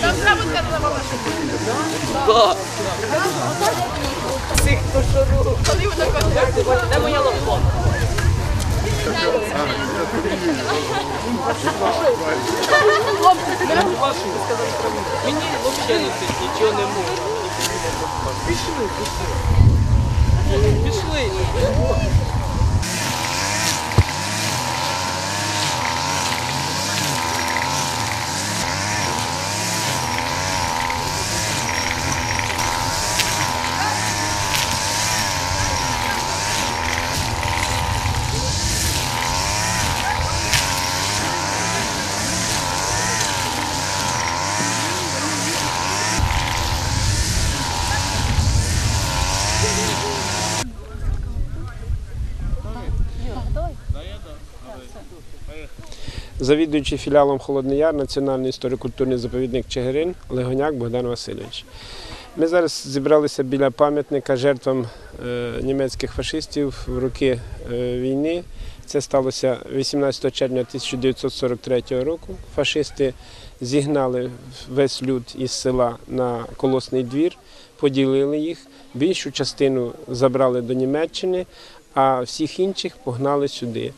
Там зработка на вашу. Всіх пошару. Коли ви на концерті? Де моя лопата? Мені взагалі нічого не можна. Пішли, пішли. Пішли. Завідуючий філіалом Холодний Яр, Національний історико-культурний заповідник Чигирин Легоняк Богдан Васильович. Ми зараз зібралися біля пам'ятника жертвам е, німецьких фашистів в роки е, війни. Це сталося 18 червня 1943 року. Фашисти зігнали весь люд із села на колосний двір, поділили їх. Більшу частину забрали до Німеччини, а всіх інших погнали сюди.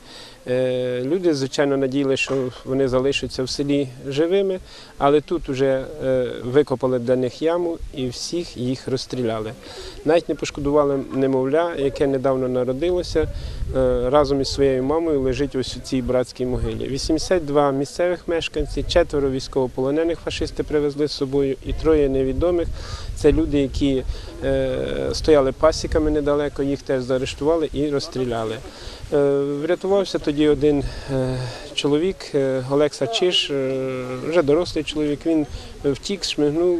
Е, Люди, звичайно, надіялися, що вони залишаться в селі живими, але тут вже е, викопали для них яму і всіх їх розстріляли. Навіть не пошкодували немовля, яке недавно народилося, е, разом із своєю мамою лежить ось у цій братській могилі. 82 місцевих мешканці, четверо військовополонених фашисти привезли з собою і троє невідомих. Це люди, які е, стояли пасіками недалеко, їх теж заарештували і розстріляли. Е, Врятувався тоді один е, чоловік, е, Олекса Чиш, е, вже дорослий чоловік. Він втік, шмигнув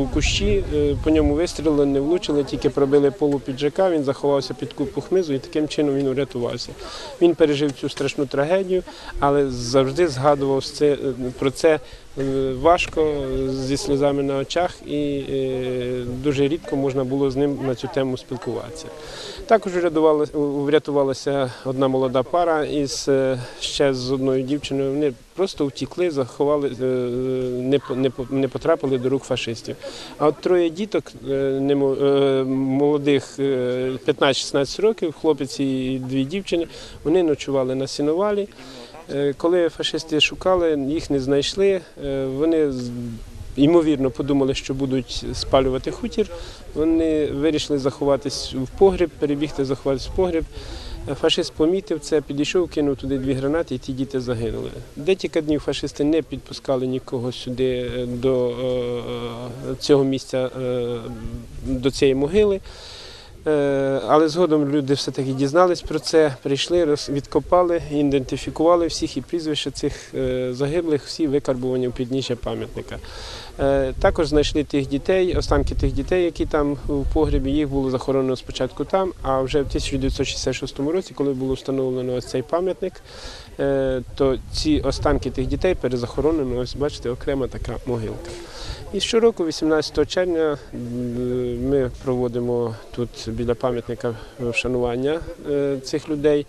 у- кущі, е, по ньому вистрілили, не влучили, тільки пробили полу піджака, він заховався під купу хмизу і таким чином він врятувався. Він пережив цю страшну трагедію, але завжди згадував е, про це е, важко, зі сльозами на очах, і е, дуже рідко можна було з ним на цю тему спілкуватися. Також врятувалася, одна молода пара із е, ще з одною дівчиною. Вони просто втікли, заховали, е, не, по- не, по- не потрапили до рук фашистів. А от троє діток е, е, молодих е, 15-16 років, хлопець і дві дівчини, вони ночували на сіновалі. Коли фашисти шукали, їх не знайшли. Вони ймовірно подумали, що будуть спалювати хутір. Вони вирішили заховатись в погріб, перебігти, заховатись в погріб. Е, Фашист помітив це, підійшов, кинув туди дві гранати, і ті діти загинули. Декілька днів фашисти не підпускали нікого сюди е, до е, цього місця, е, до цієї могили. Е, Але згодом люди все-таки дізнались про це, прийшли, відкопали, ідентифікували всіх і прізвища цих е, загиблих, всі викарбувані в підніжжя пам'ятника. Е, Також знайшли тих дітей, останки тих дітей, які там в погребі, їх було захоронено спочатку там, а вже в 1966 році, коли було встановлено ось цей пам'ятник, е, то ці останки тих дітей перезахоронено, ось бачите, окрема така могилка. І щороку, 18 червня, ми проводимо тут біля пам'ятника вшанування е, цих людей.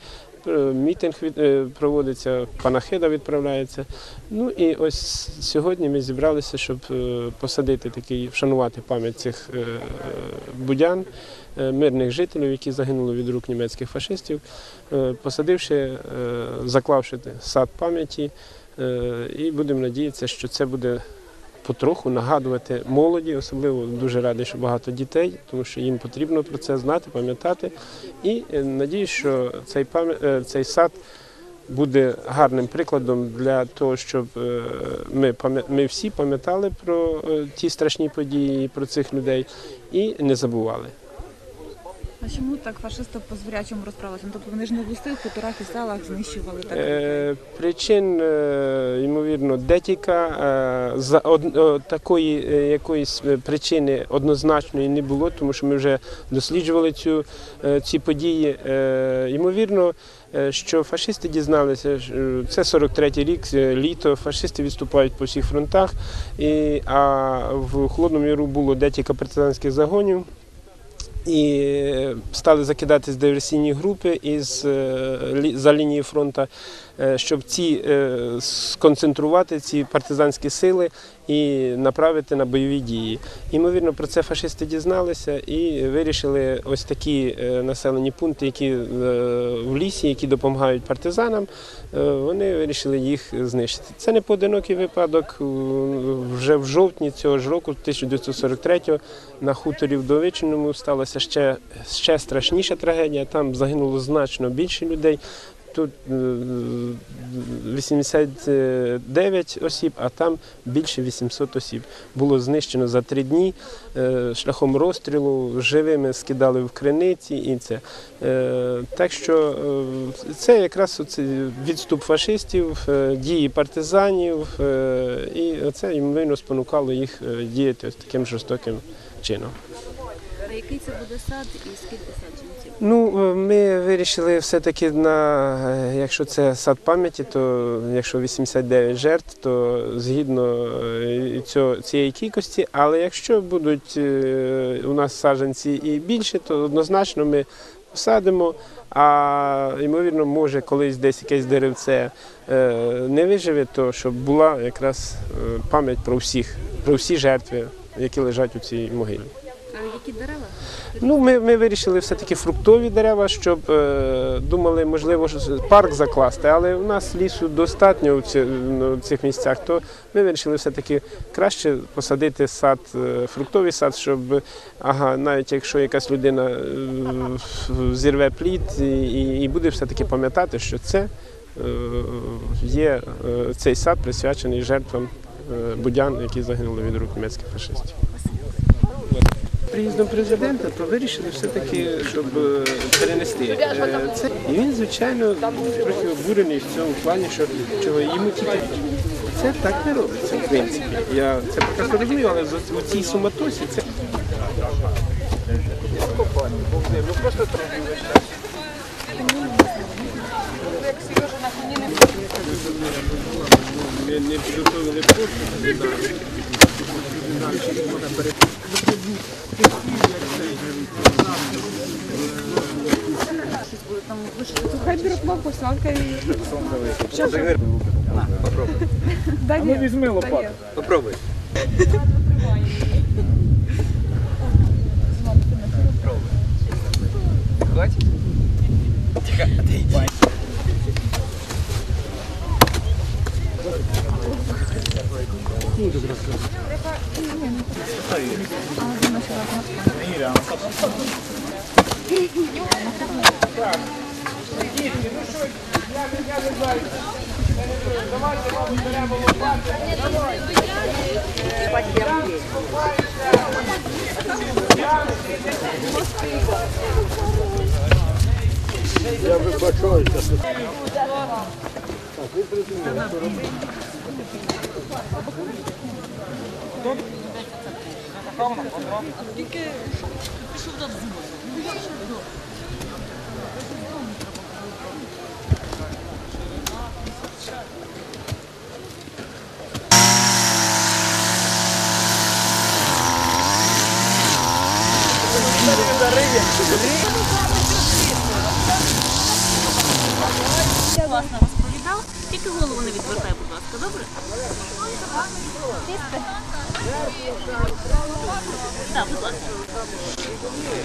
Е, Мітинг від- е, проводиться, панахида відправляється. Ну і ось сьогодні ми зібралися, щоб е, посадити такий, вшанувати пам'ять цих будян, мирних жителів, які загинули від рук німецьких фашистів, посадивши, заклавши сад пам'яті. І будемо надіятися, що це буде потроху нагадувати молоді, особливо дуже радий, що багато дітей, тому що їм потрібно про це знати, пам'ятати. І е, надіюсь, що цей пам'ят- е, цей сад буде гарним прикладом для того, щоб е, ми ми всі пам'ятали про ті страшні події, про цих людей і не забували. А чому так фашисти по звірячому розправилися? Ну, тобто вони ж не в густих хуторах і селах знищували так. Е, Причин, е, ймовірно, декілька. Е, За од- о, такої е, якоїсь е, причини однозначної не було, тому що ми вже досліджували цю, е, ці події. Е, Ймовірно, е, що фашисти дізналися, е, це 43-й рік, е, літо, фашисти відступають по всіх фронтах, і, а в Холодному Яру було декілька партизанських загонів. І стали закидатись диверсійні групи із е, за лінії фронту, е, щоб ці е, сконцентрувати ці партизанські сили і направити на бойові дії. Ймовірно, про це фашисти дізналися і вирішили ось такі е, населені пункти, які е, в лісі, які допомагають партизанам, е, вони вирішили їх знищити. Це не поодинокий випадок. Вже в жовтні цього ж року, 1943-го, на хуторі в Довичиному сталася ще, ще страшніша трагедія. Там загинуло значно більше людей. Тут е, 89 осіб, а там більше 800 осіб. Було знищено за три дні е, шляхом розстрілу, живими скидали в криниці і це. Е, Так що е, це якраз відступ фашистів, е, дії партизанів, е, і це ймовірно спонукало їх е, діяти таким жорстоким чином. Який це буде сад і скільки саджанців? Ну, е, ми вирішили все-таки на е, якщо це сад пам'яті, то якщо 89 жертв, то згідно е, цього, цієї кількості. Але якщо будуть у нас саджанці і більше, то однозначно ми посадимо. А ймовірно, може колись десь якесь деревце не виживе, то щоб була якраз пам'ять про всіх, про всі жертви, які лежать у цій могилі. Які дерева? Ну, ми, ми вирішили все-таки фруктові дерева, щоб е, думали, можливо, парк закласти, але у нас лісу достатньо в, ці, ну, в цих місцях, то ми вирішили все-таки краще посадити сад, е, фруктовий сад, щоб ага, навіть якщо якась людина е, зірве плід і, і, і буде все-таки пам'ятати, що це е, є е, цей сад присвячений жертвам е, будян, які загинули від рук німецьких фашистів. Приїздом президента, то вирішили все-таки, щоб е, перенести е, це. І він, звичайно, трохи обурений в цьому плані, що чого йому тільки це так не робиться, в принципі. Я це прекрасно розумію, але в- у цій суматосі це. Не, не підготовили просто. Хай дробло посадка і. Дай ну візьми лопату. Попробуй. Хватит? Тихо, отойди. Я вибачаюся. Так, ви придумали, що робити. Класно розповідав. Тільки голову не відвертай, будь ласка, добре? Ласка.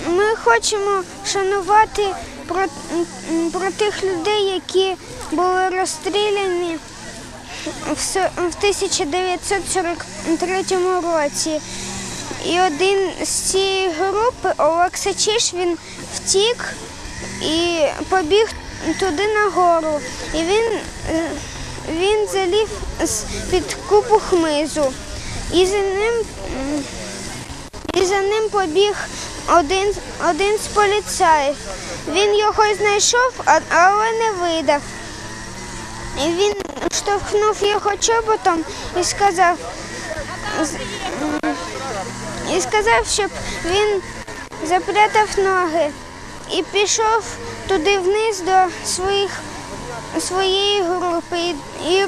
Ми хочемо шанувати про, про тих людей, які були розстріляні в 1943 році. І один з цієї групи, Олекса Чиш, він втік і побіг туди нагору. І він, е, він залів під купу хмизу. І за ним і за ним побіг один, один з поліцаїв. Він його знайшов, але не видав. І він штовхнув його чоботом і сказав, і сказав, щоб він запрятав ноги і пішов туди вниз до своїх, своєї групи і, і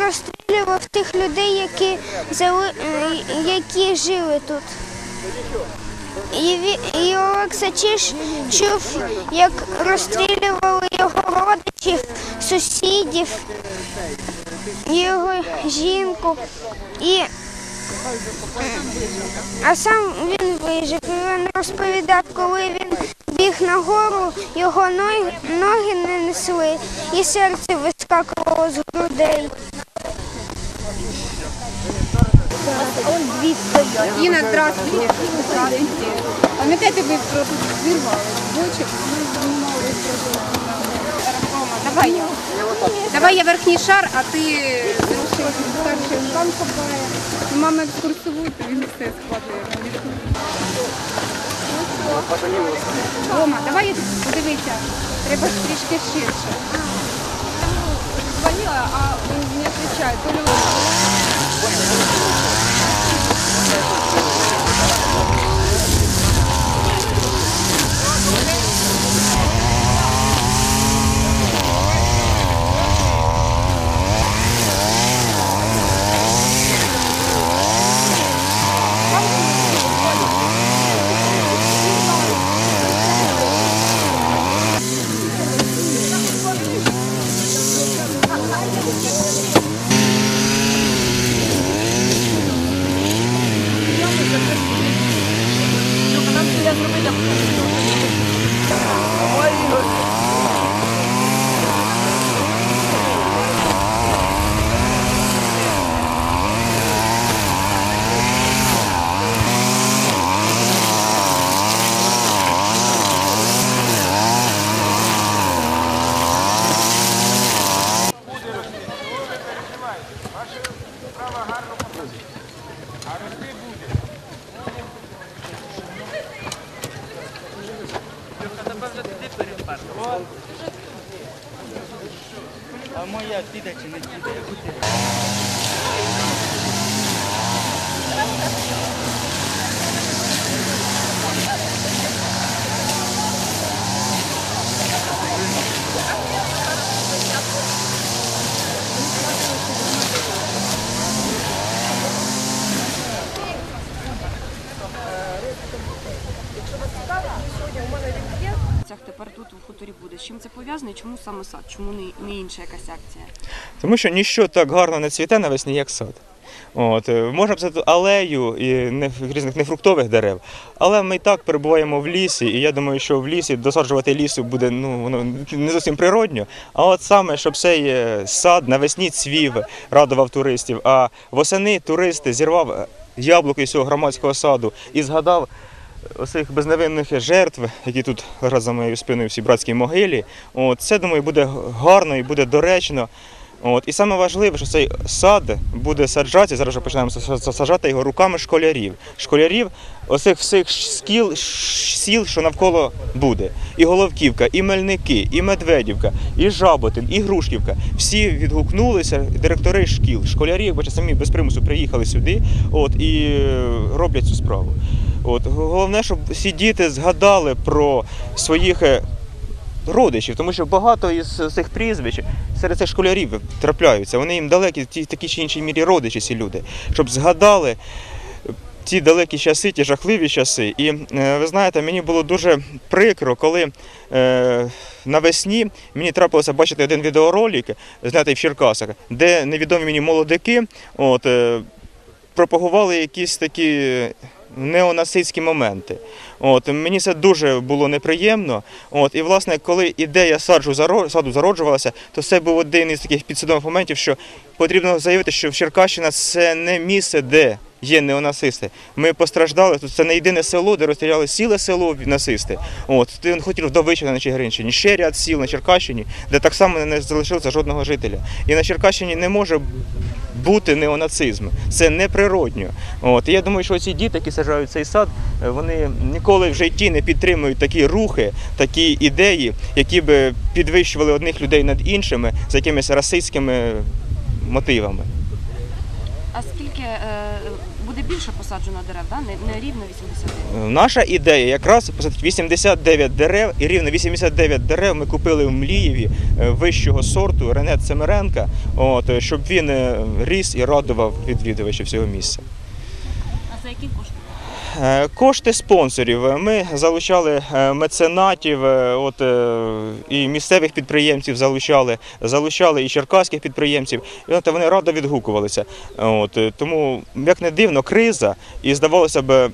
розстрілював тих людей, які, е, які жили тут. І, і Олекса Чиш чув, як розстрілювали його родичів, сусідів, його жінку. І, а сам він вижив. І Він розповідав, коли він біг нагору, його ноги, ноги не несли, і серце вискакувало з грудей. Інна, здравствуйте. Здравствуйте. Пам'ятаєте, ви про зірвали бочок, ми знімали давай я. Давай я верхній шар, а ти старший план хапає. Мама то він все складує. Рома, давай подивися. Треба ж трішки ширше. Звонила, а він не відповідає. Хуторі буде. З чим це пов'язано чому саме сад? Чому не, не інша якась акція? Тому що ніщо так гарно не цвіте навесні, як сад. От, е, можна писати алею і не, різних нефруктових дерев, але ми і так перебуваємо в лісі, і я думаю, що в лісі досаджувати лісу буде ну, воно не зовсім природньо. А от саме, щоб цей е, сад навесні цвів, радував туристів, а восени туристи зірвав е, яблуко із цього громадського саду і згадав оцих безневинних жертв, які тут за моєю спиною всій братській могилі. От, це, думаю, буде гарно і буде доречно. От, і саме важливе, що цей сад буде саджатися, зараз вже починаємо са- са- саджати його руками школярів. Школярів оцих всіх скіл, сіл, що навколо буде. І Головківка, і Мельники, і Медведівка, і Жаботин, і Грушківка. Всі відгукнулися, директори шкіл, школярі, бачите, самі без примусу приїхали сюди от, і е, роблять цю справу. От, головне, щоб всі діти згадали про своїх е, родичів, тому що багато із цих прізвищ серед цих школярів трапляються. Вони їм далекі, ті такі чи іншій мірі родичі, ці люди, щоб згадали. Ті далекі часи, ті жахливі часи. І е, ви знаєте, мені було дуже прикро, коли е, навесні мені трапилося бачити один відеоролик, знятий в Черкасах, де невідомі мені молодики от, е, пропагували якісь такі неонацистські моменти. От, мені це дуже було неприємно. От, і, власне, коли ідея саджу саду зароджувалася, то це був один із таких підсвідомих моментів, що потрібно заявити, що Черкащина це не місце, де є неонацисти. Ми постраждали, тут це не єдине село, де розстріляли ціле село нацисти. От, ти хотів до Вичина на Чигиринщині, ще ряд сіл на Черкащині, де так само не залишилося жодного жителя. І на Черкащині не може бути неонацизм. Це неприродньо. От і я думаю, що ці діти, які саджають цей сад, вони ніколи в житті не підтримують такі рухи, такі ідеї, які би підвищували одних людей над іншими з якимись расистськими мотивами. А скільки е, буде більше посаджено дерев, да? не, не рівно 80? Наша ідея якраз посадити 89 дерев, і рівно 89 дерев ми купили в Млієві е, вищого сорту Рене Цемеренка, от, е, щоб він ріс і радував відвідувачів цього місця. Кошти спонсорів. Ми залучали е, меценатів, е, от, е, і місцевих підприємців залучали, залучали і черкаських підприємців. І от вони радо відгукувалися. От, е, тому, як не дивно, криза, і здавалося б,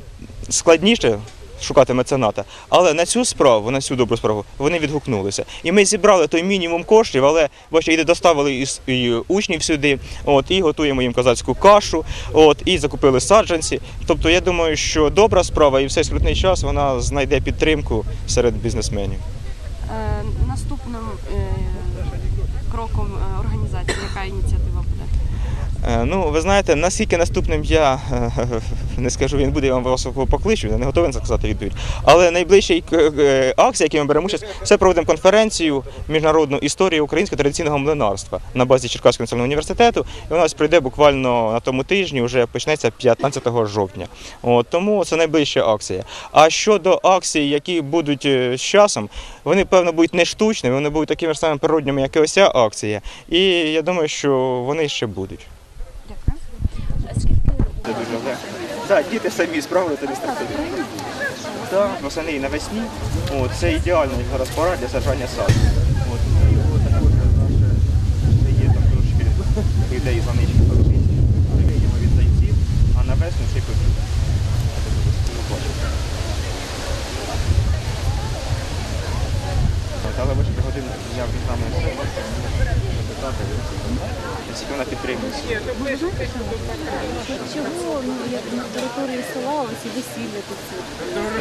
складніше. Шукати мецената, але на цю справу, на цю добру справу, вони відгукнулися. І ми зібрали той мінімум коштів, але бачите, і доставили із і учнів сюди, от і готуємо їм козацьку кашу, от і закупили саджанці. Тобто, я думаю, що добра справа і в цей скрутний час вона знайде підтримку серед бізнесменів. Е, наступним е, кроком е, організації, яка ініціатива Ну, ви знаєте, наскільки наступним я е, не скажу, він буде я вам вас покличу, я не готовий сказати відповідь. Але найближчий е, акція, якій ми беремо участь, це проведемо конференцію міжнародну історію українського традиційного млинарства на базі Черкаського національного університету. І вона прийде буквально на тому тижні, вже почнеться 15 жовтня. От, тому це найближча акція. А щодо акцій, які будуть е, з часом, вони певно будуть не штучними, вони будуть такими ж самими природніми, як і ось ця акція. І я думаю, що вони ще будуть. Так, діти самі справили адміністративно. Так, восени і навесні. От, це ідеальна зараз пора для саджання саду. От, і його також наше ще є там трошки ідеї занищення парусиці. Ми вийдемо від зайців, а на весну ще козів. Але бачите, годину я від наскільки вона підтримується. Чого ну як на території села ось і весілля тут?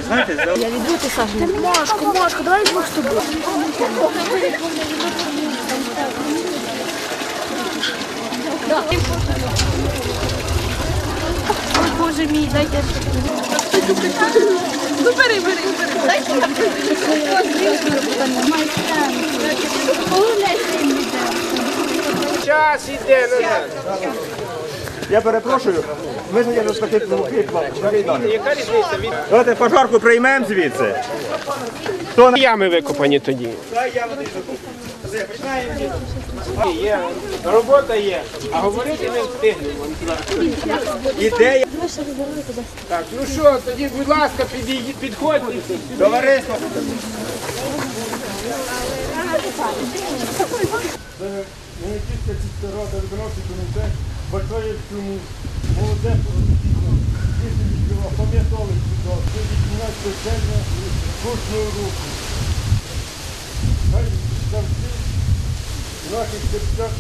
Знаєте, за Я відбув ти сажу. Машко, Машко, давай двох з тобою. Ой, Боже мій, дайте. Ну бери, бери, бери. Дайте я Час іде назад. Я перепрошую, ми ж не спортивному Яка різниця? Від Давайте пожарку приймемо звідси. Хто на ями викопані тоді. Є, робота є, а говорити не встигнемо. ідея Так, ну що, тоді, будь ласка, підійдіть, підходьте. товариства? Генетична рада виконавчий комітет бажає цьому молоде пам'ятали сюди, це 18 червня кожного року. Хай завжди в наших серцях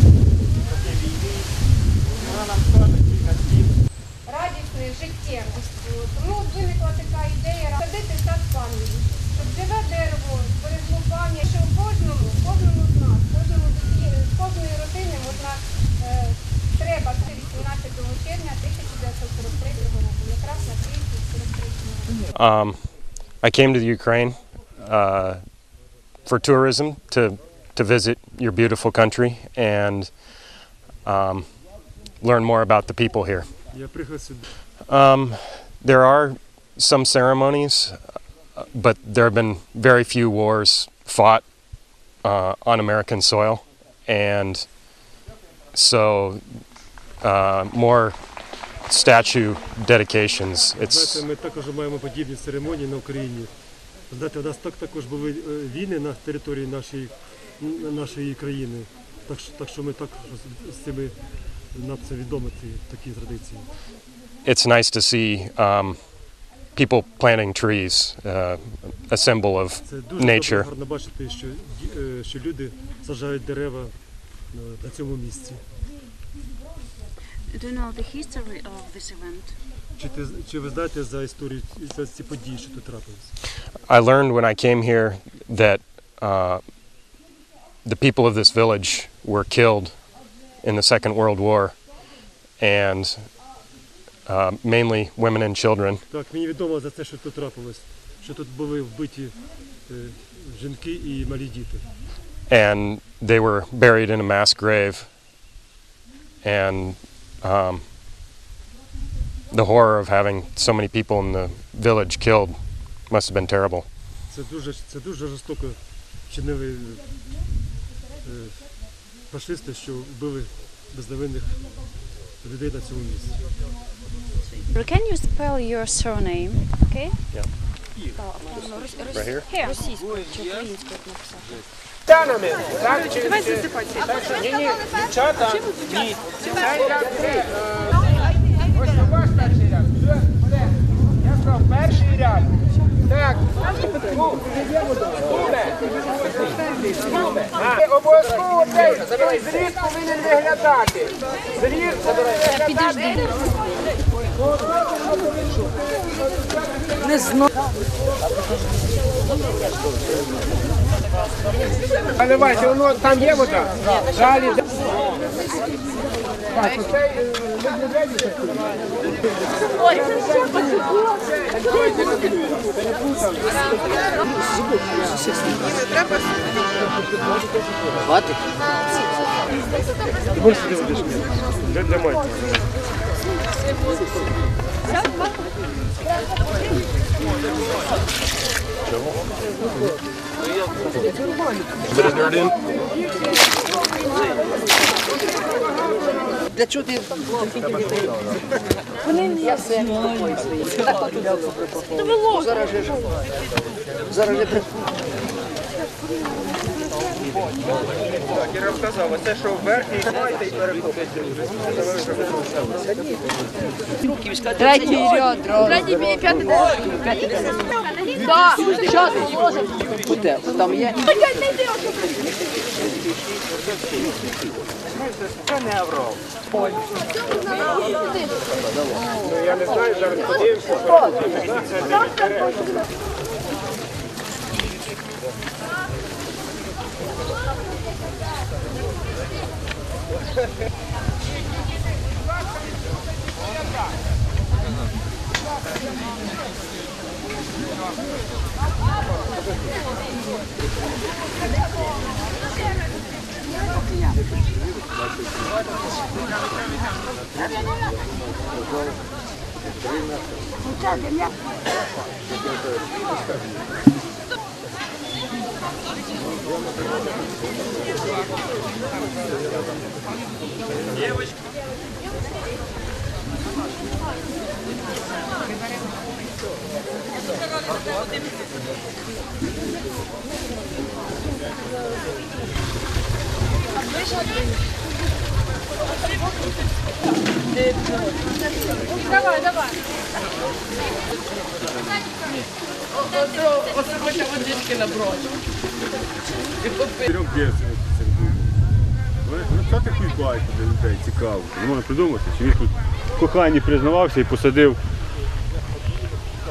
радісною, життєвістю. Тому виникла така ідея садити сад пам'яті, щоб живе дерево зберегло пам'ять, що у кожному, кожному з нас, кожному з є- з кожної родини можна е, треба 18 червня 1943 року, якраз на 343 року. Um, I came to the Ukraine uh, for tourism to to visit your beautiful country and um, learn more about the people here. я приїхав сюди. Um, there are some ceremonies, uh, but there have been very few wars fought uh, on American soil, and so uh, more statue dedications. It's Знаєте, ми також маємо подібні церемонії на Україні. Знаєте, у нас так також були е, війни на території нашої, н- нашої країни. Так що, так що ми також з- з цими нам це відомо ці такі традиції. it's nice to see um, people planting trees, uh, a symbol of Це дуже nature. добре, гарно бачити, що, ді- е, що люди саджають дерева е, на цьому місці. Do you know the history of this event? Чи, ти, чи ви знаєте за історію за ці події, що тут трапились? I learned when I came here that uh, the people of this village were killed in the Second World War, and uh, mainly women and children. Так, мені відомо за те, що тут трапилось, що тут були вбиті е, жінки і малі діти. and they were buried in a mass grave. And um, the horror of having so many people in the village killed must have been terrible. Це дуже, це дуже жорстоко чинили е, фашисти, що вбили безневинних людей на цьому місці. Can you spell your surname? Okay? Right here? Here. Так? Чи, Давай Ні, ні, дівчата, ні. Три. Е, Ось у вас перший ряд. Я сказав, перший ряд. Так. Ну, Гуме. Гуме. А, Обов'язково цей зріз повинен виглядати. Зріз повинен виглядати. Наливайте, воно там є вода? Далі. Так, оцей, е, ми не реady такі? Давайте, перепутали. Ти можеш сюди водички? Для, майки. Для чого ти? Зараз же Зараз же Так, я розказав, оце що вверх і маєте і перекопите. Третій ряд, Третій, п'ятий, Буде, там є. Ну, я не знаю, зараз подивимося. Muchas gracias. Девочки. Девочки. Трьох дівчинок це було. Ну, це таку байку для людей цікаво. Можна придумати, що він тут в коханні признавався і посадив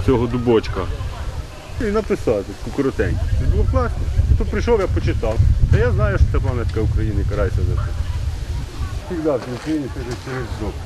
цього дубочка. І написав таку коротеньку. Це було класно. То прийшов, я почитав. Та я знаю, що це пам'ятка України, карайся за це. Всегда в це через жопу.